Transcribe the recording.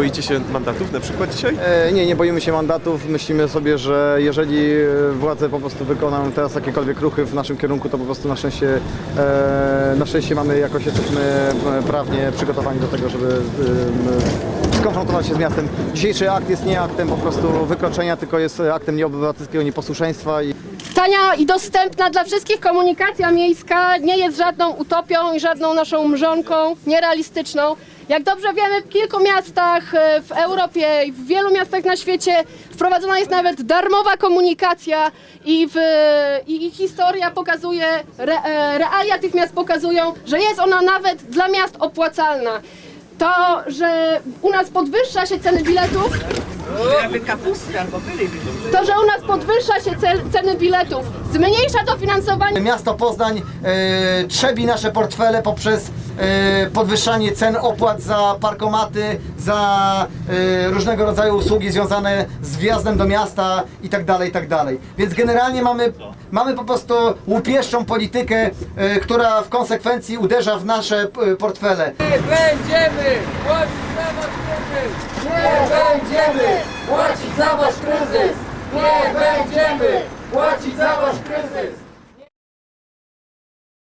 boicie się mandatów na przykład dzisiaj? E, Nie, nie boimy się mandatów. Myślimy sobie, że jeżeli e, władze po prostu wykonają teraz jakiekolwiek ruchy w naszym kierunku, to po prostu na szczęście, e, na szczęście mamy jakoś jesteśmy e, prawnie przygotowani do tego, żeby e, skonfrontować się z miastem. Dzisiejszy akt jest nie aktem po prostu wykroczenia, tylko jest aktem nieobywatelskiego nieposłuszeństwa i Tania i dostępna dla wszystkich komunikacja miejska nie jest żadną utopią i żadną naszą mrzonką nierealistyczną. Jak dobrze wiemy, w kilku miastach e, w Europie i w wielu miastach na świecie wprowadzona jest nawet darmowa komunikacja i, w, i, i historia pokazuje, re, e, realia tych miast pokazują, że jest ona nawet dla miast opłacalna. To, że u nas podwyższa się ceny biletów, Jakby kapusty albo byliby. to, że u nas podwyższa się cel, ceny biletów, zmniejsza dofinansowanie Miasto Poznań e, trzebi nasze portfele poprzez podwyższanie cen opłat za parkomaty, za e, różnego rodzaju usługi związane z wjazdem do miasta i tak dalej, i tak. Więc generalnie mamy, mamy po prostu łupieszczą politykę, e, która w konsekwencji uderza w nasze e, portfele. Będziemy płacić za wasz kryzys! Nie będziemy płacić za wasz kryzys! Nie będziemy płacić za wasz kryzys!